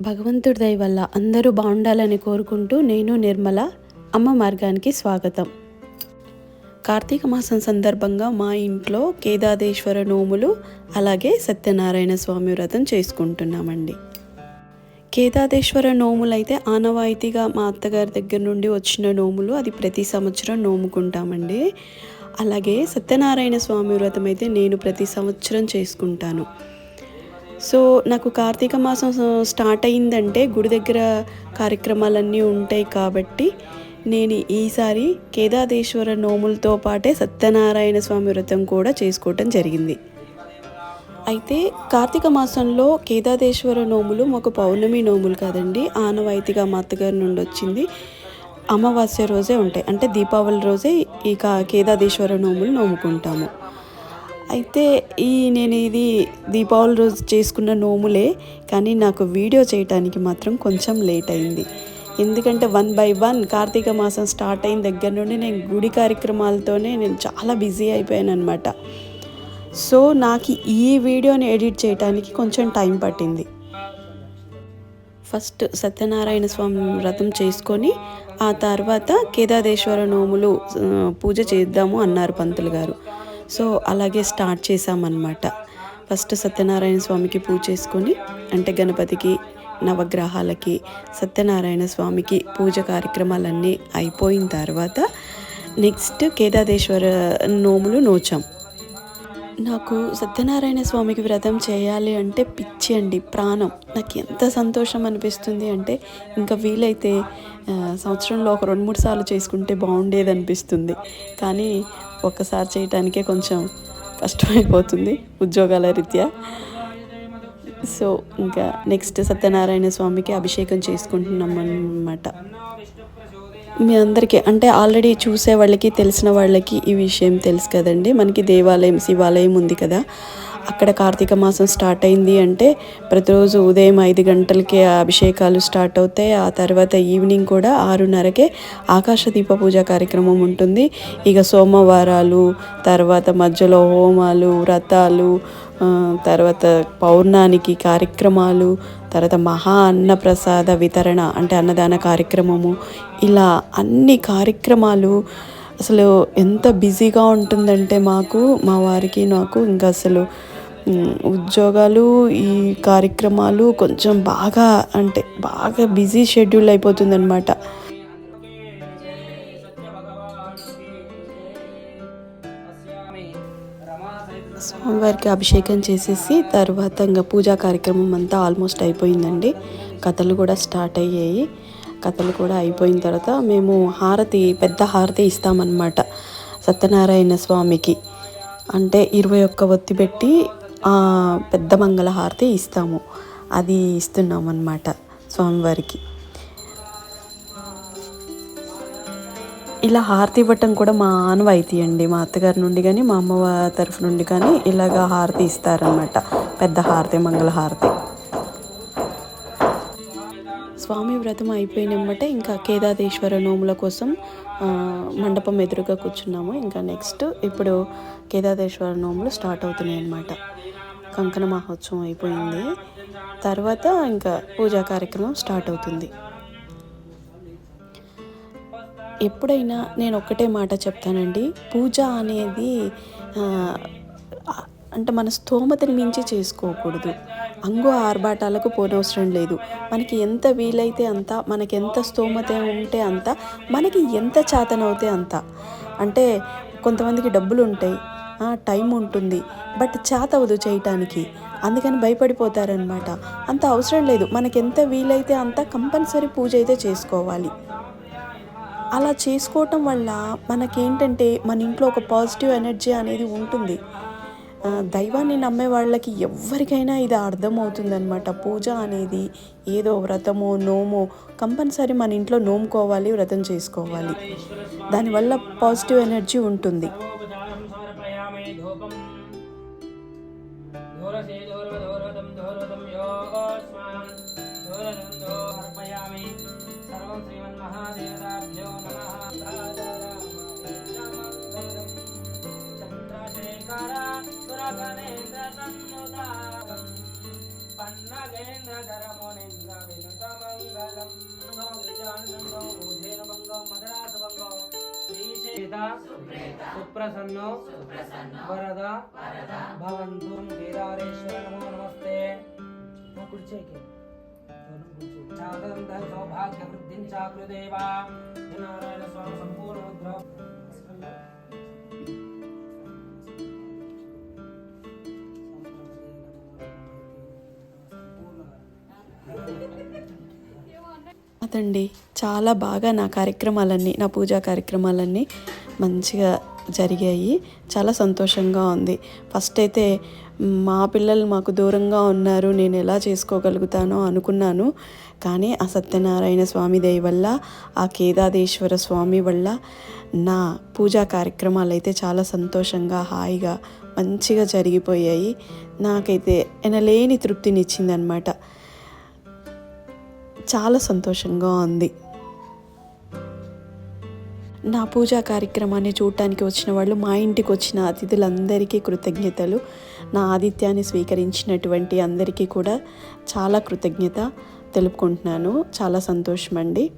భగవంతుడి దయ వల్ల అందరూ బాగుండాలని కోరుకుంటూ నేను నిర్మల అమ్మ మార్గానికి స్వాగతం. కార్తీక మాసం సందర్భంగా మా ఇంట్లో కేదాదేశ్వర నోములు అలాగే సత్యనారాయణ స్వామి వ్రతం చేసుకుంటున్నామండి. కేదాదేశ్వర నోములు అయితే ఆనవాయితీగా మా అత్తగారి దగ్గర నుండి వచ్చిన నోములు అది ప్రతి సంవత్సరం నోముకుంటామండి. అలాగే సత్యనారాయణ స్వామి వ్రతం అయితే నేను ప్రతి సంవత్సరం చేసుకుంటాను. సో నాకు కార్తీక మాసం స్టార్ట్ అయిందంటే గుడి దగ్గర కార్యక్రమాలన్నీ ఉంటాయి కాబట్టి నేను ఈసారి కేదాదేశ్వర నోములతో పాటే సత్యనారాయణ స్వామి వ్రతం కూడా చేసుకోవటం జరిగింది. అయితే కార్తీక మాసంలో కేదాదేశ్వర నోములు మాకు పౌర్ణమి నోములు కాదండి. ఆనవాయితీగా మా అత్తగారి నుండి వచ్చింది. అమావాస్య రోజే ఉంటాయి. అంటే దీపావళి రోజే ఈ కా కేదాదేశ్వర నోములు నోముకుంటాము. అయితే ఈ నేను ఇది దీపావళి రోజు చేసుకున్న నోములే కానీ నాకు వీడియో చేయటానికి మాత్రం కొంచెం లేట్ అయింది. ఎందుకంటే వన్ బై వన్ కార్తీక మాసం స్టార్ట్ అయిన దగ్గర నుండి నేను గుడి కార్యక్రమాలతోనే నేను చాలా బిజీ అయిపోయాను అనమాట సో నాకు ఈ వీడియోని ఎడిట్ చేయడానికి కొంచెం టైం పట్టింది. ఫస్ట్ సత్యనారాయణ స్వామి వ్రతం చేసుకొని ఆ తర్వాత కేదాదేశ్వర నోములు పూజ చేద్దాము అన్నారు పంతులు గారు. సో అలాగే స్టార్ట్ చేసామన్నమాట ఫస్ట్ సత్యనారాయణ స్వామికి పూజ చేసుకొని అంటే గణపతికి నవగ్రహాలకి సత్యనారాయణ స్వామికి పూజ కార్యక్రమాలన్నీ అయిపోయిన తర్వాత నెక్స్ట్ కేదాదేశ్వర నోములు నోచాం. నాకు సత్యనారాయణ స్వామికి వ్రతం చేయాలి అంటే పిచ్చి అండి ప్రాణం. నాకు ఎంత సంతోషం అనిపిస్తుంది అంటే ఇంకా వీలైతే సంవత్సరంలో ఒక రెండు మూడు సార్లు చేసుకుంటే బాగుండేది అనిపిస్తుంది. కానీ ఒక్కసారి చేయటానికే కొంచెం కష్టమైపోతుంది ఉద్యోగాల రీత్యా. సో ఇంకా నెక్స్ట్ సత్యనారాయణ స్వామికి అభిషేకం చేసుకుంటున్నాం అన్నమాట మీ అందరికీ అంటే ఆల్రెడీ చూసే వాళ్ళకి తెలిసిన వాళ్ళకి ఈ విషయం తెలుసు కదండి. మనకి దేవాలయం శివాలయం ఉంది కదా. అక్కడ కార్తీక మాసం స్టార్ట్ అయింది అంటే ప్రతిరోజు ఉదయం ఐదు గంటలకి అభిషేకాలు స్టార్ట్ అవుతాయి. ఆ తర్వాత ఈవినింగ్ కూడా ఆరున్నరకే ఆకాశ దీప పూజ కార్యక్రమం ఉంటుంది. ఇక సోమవారాలు తర్వాత మధ్యలో హోమాలు వ్రతాలు తర్వాత పౌర్ణానికి కార్యక్రమాలు తర్వాత మహా అన్నప్రసాద వితరణ అంటే అన్నదాన కార్యక్రమము. ఇలా అన్ని కార్యక్రమాలు అసలు ఎంత బిజీగా ఉంటుందంటే మాకు మా వారికి నాకు ఇంకా అసలు ఉద్యోగాలు ఈ కార్యక్రమాలు కొంచెం బాగా అంటే బాగా బిజీ షెడ్యూల్ అయిపోతుందన్నమాట. స్వామివారికి అభిషేకం చేసేసి తర్వాత ఇంకా పూజా కార్యక్రమం అంతా ఆల్మోస్ట్ అయిపోయిందండి. కథలు కూడా స్టార్ట్ అయ్యాయి. కథలు కూడా అయిపోయిన తర్వాత మేము హారతి పెద్ద హారతి ఇస్తామన్నమాట సత్యనారాయణ స్వామికి. అంటే ఇరవై ఒక్క ఒత్తి పెట్టి పెద్ద మంగళ హారతి ఇస్తాము. అది ఇస్తున్నాం అన్నమాట స్వామివారికి. ఇలా హారతి ఇవ్వటం కూడా మా ఆనవాయితీ అండి. మా అత్తగారి నుండి కానీ మా అమ్మ తరఫు నుండి కానీ ఇలాగ హారతి ఇస్తారనమాట పెద్ద హారతి మంగళ హారతి స్వామి వ్రతం అయిపోయినమ్మటే ఇంకా కేదాదేశ్వర నోముల కోసం మండపం ఎదురుగా కూర్చున్నాము. ఇంకా నెక్స్ట్ ఇప్పుడు కేదాదేశ్వర నోములు స్టార్ట్ అవుతున్నాయి అన్నమాట. కంకణ మహోత్సవం అయిపోయింది. తర్వాత ఇంకా పూజా కార్యక్రమం స్టార్ట్ అవుతుంది. ఎప్పుడైనా నేను ఒక్కటే మాట చెప్తానండి. పూజ అనేది అంటే మన స్తోమతని మించి చేసుకోకూడదు. అంగు ఆర్భాటాలకు పోనవసరం లేదు. మనకి ఎంత వీలైతే అంత మనకి ఎంత స్తోమత ఉంటే అంత మనకి ఎంత చేతనవుతే అంత. అంటే కొంతమందికి డబ్బులు ఉంటాయి టైం ఉంటుంది బట్ చేతవదు చేయటానికి. అందుకని భయపడిపోతారనమాట. అంత అవసరం లేదు. మనకి ఎంత వీలైతే అంత కంపల్సరీ పూజ అయితే చేసుకోవాలి. అలా చేసుకోవటం వల్ల మనకేంటంటే మన ఇంట్లో ఒక పాజిటివ్ ఎనర్జీ అనేది ఉంటుంది. దైవాన్ని నమ్మే వాళ్ళకి ఎవరికైనా ఇది అర్థమవుతుందనమాట పూజ అనేది ఏదో వ్రతమో నోమో కంపల్సరీ మన ఇంట్లో నోముకోవాలి వ్రతం చేసుకోవాలి. దానివల్ల పాజిటివ్ ఎనర్జీ ఉంటుంది. సర్వం శ్రీమన్మహాదేవతాభ్యో నమః. చంద్రశేఖర సురగణేంద్ర సన్నుదాం పన్నగే సుప్రసన్నో వరద భవంతు కేదారేశ్వర నమో నమస్తే. నా సౌభాగ్య వృద్ధించాకృదేవా నారాయణ స్వామి సంపూర్ణ కాదండి చాలా బాగా నా కార్యక్రమాలన్నీ నా పూజా కార్యక్రమాలన్నీ మంచిగా జరిగాయి. చాలా సంతోషంగా ఉంది. ఫస్ట్ అయితే మా పిల్లలు మాకు దూరంగా ఉన్నారు నేను ఎలా చేసుకోగలుగుతానో అనుకున్నాను. కానీ ఆ సత్యనారాయణ స్వామి దయ వల్ల ఆ కేదాదేశ్వర స్వామి వల్ల నా పూజా కార్యక్రమాలు అయితే చాలా సంతోషంగా హాయిగా మంచిగా జరిగిపోయాయి. నాకైతే ఎనలేని తృప్తినిచ్చిందనమాట చాలా సంతోషంగా ఉంది. నా పూజా కార్యక్రమాన్ని చూడటానికి వచ్చిన వాళ్ళు మా ఇంటికి వచ్చిన అతిథులందరికీ కృతజ్ఞతలు. నా ఆతిథ్యాన్ని స్వీకరించినటువంటి అందరికీ కూడా చాలా కృతజ్ఞత తెలుపుకుంటున్నాను. చాలా సంతోషం అండి.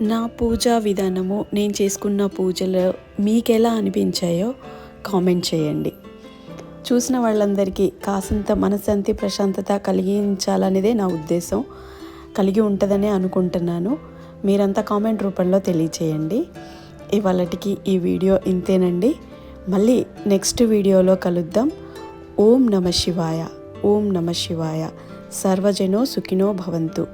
నా పూజా విధానము నేను చేసుకున్న పూజలు మీకు ఎలా అనిపించాయో కామెంట్ చేయండి. చూసిన వాళ్ళందరికీ కాసింత మనశాంతి ప్రశాంతత కలిగించాలనేదే నా ఉద్దేశం. కలిగి ఉంటుందనే అనుకుంటున్నాను. మీరంతా కామెంట్ రూపంలో తెలియచేయండి. ఇవాళటికి ఈ వీడియో ఇంతేనండి. మళ్ళీ నెక్స్ట్ వీడియోలో కలుద్దాం. ఓం నమ శివాయ. ఓం నమ శివాయ. సర్వజనో సుఖినో భవంతు.